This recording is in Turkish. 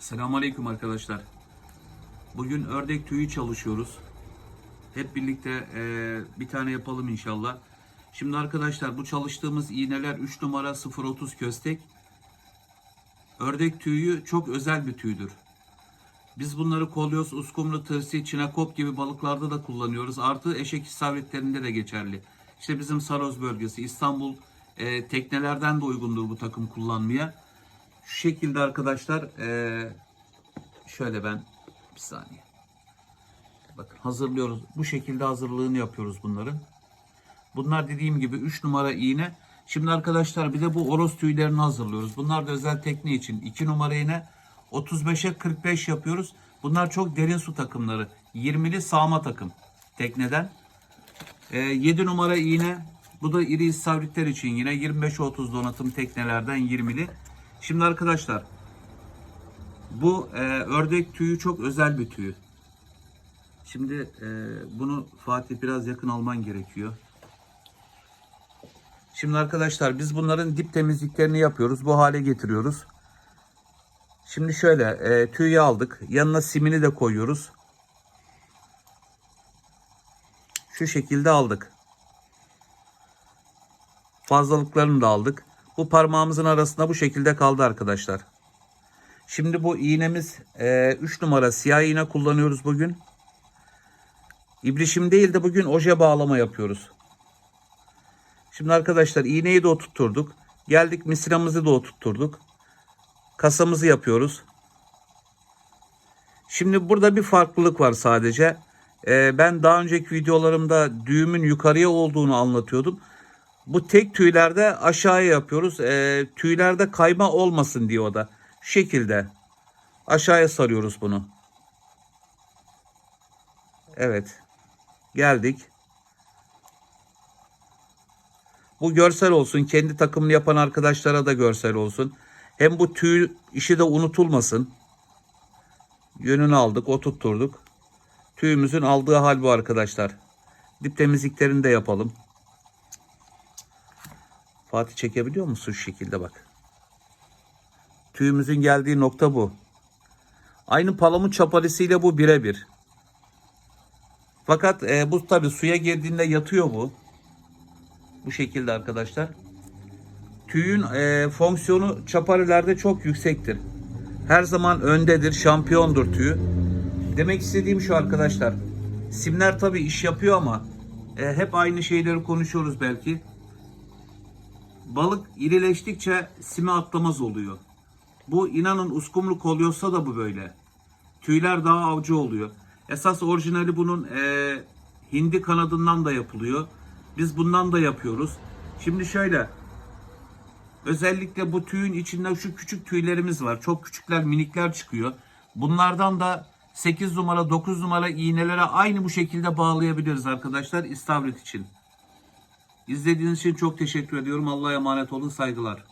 Selamünaleyküm arkadaşlar. Bugün ördek tüyü çalışıyoruz. Hep birlikte eee, bir tane yapalım inşallah. Şimdi arkadaşlar bu çalıştığımız iğneler 3 numara 030 köstek. Ördek tüyü çok özel bir tüydür. Biz bunları kolyoz, uskumru, tırsi, çinekop gibi balıklarda da kullanıyoruz. Artı eşek istavritlerinde de geçerli. İşte bizim Saroz bölgesi, İstanbul eee, teknelerden de uygundur bu takım kullanmaya. Şu şekilde arkadaşlar eee, şöyle ben bir saniye. Bakın hazırlıyoruz. Bu şekilde hazırlığını yapıyoruz bunların. Bunlar dediğim gibi 3 numara iğne. Şimdi arkadaşlar bir de bu oros tüylerini hazırlıyoruz. Bunlar da özel tekne için 2 numara iğne 35'e 45 yapıyoruz. Bunlar çok derin su takımları. 20'li sağma takım tekneden. 7 numara iğne. Bu da iri istavritler için yine 25-30 donatım teknelerden 20'li. Şimdi arkadaşlar bu e, ördek tüyü çok özel bir tüy. Şimdi e, bunu Fatih biraz yakın alman gerekiyor. Şimdi arkadaşlar biz bunların dip temizliklerini yapıyoruz. Bu hale getiriyoruz. Şimdi şöyle e, tüyü aldık. Yanına simini de koyuyoruz. Şu şekilde aldık. Fazlalıklarını da aldık. Bu parmağımızın arasında bu şekilde kaldı arkadaşlar. Şimdi bu iğnemiz 3 numara siyah iğne kullanıyoruz bugün. İbrişim değil de bugün oje bağlama yapıyoruz. Şimdi arkadaşlar iğneyi de oturtturduk. Geldik misiramızı da oturtturduk. Kasamızı yapıyoruz. Şimdi burada bir farklılık var sadece. Ee, ben daha önceki videolarımda düğümün yukarıya olduğunu anlatıyordum. Bu tek tüylerde aşağıya yapıyoruz. Ee, tüylerde kayma olmasın diye o da. Şu şekilde aşağıya sarıyoruz bunu. Evet. Geldik. Bu görsel olsun. Kendi takımını yapan arkadaşlara da görsel olsun. Hem bu tüy işi de unutulmasın. Yönünü aldık, oturtturduk. Tüyümüzün aldığı hal bu arkadaşlar. Dip temizliklerini de yapalım. Fatih çekebiliyor musun şu şekilde bak. Tüyümüzün geldiği nokta bu. Aynı palamut çaparisiyle bu birebir. Fakat e, bu tabi suya girdiğinde yatıyor bu. Bu şekilde arkadaşlar. Tüyün e, fonksiyonu çaparilerde çok yüksektir. Her zaman öndedir, şampiyondur tüyü. Demek istediğim şu arkadaşlar. Simler tabi iş yapıyor ama e, hep aynı şeyleri konuşuyoruz belki. Balık irileştikçe sime atlamaz oluyor. Bu inanın uskumru kolyosa da bu böyle. Tüyler daha avcı oluyor. Esas orijinali bunun e, hindi kanadından da yapılıyor. Biz bundan da yapıyoruz. Şimdi şöyle. Özellikle bu tüyün içinde şu küçük tüylerimiz var. Çok küçükler minikler çıkıyor. Bunlardan da 8 numara 9 numara iğnelere aynı bu şekilde bağlayabiliriz arkadaşlar istavrit için. İzlediğiniz için çok teşekkür ediyorum. Allah'a emanet olun. Saygılar.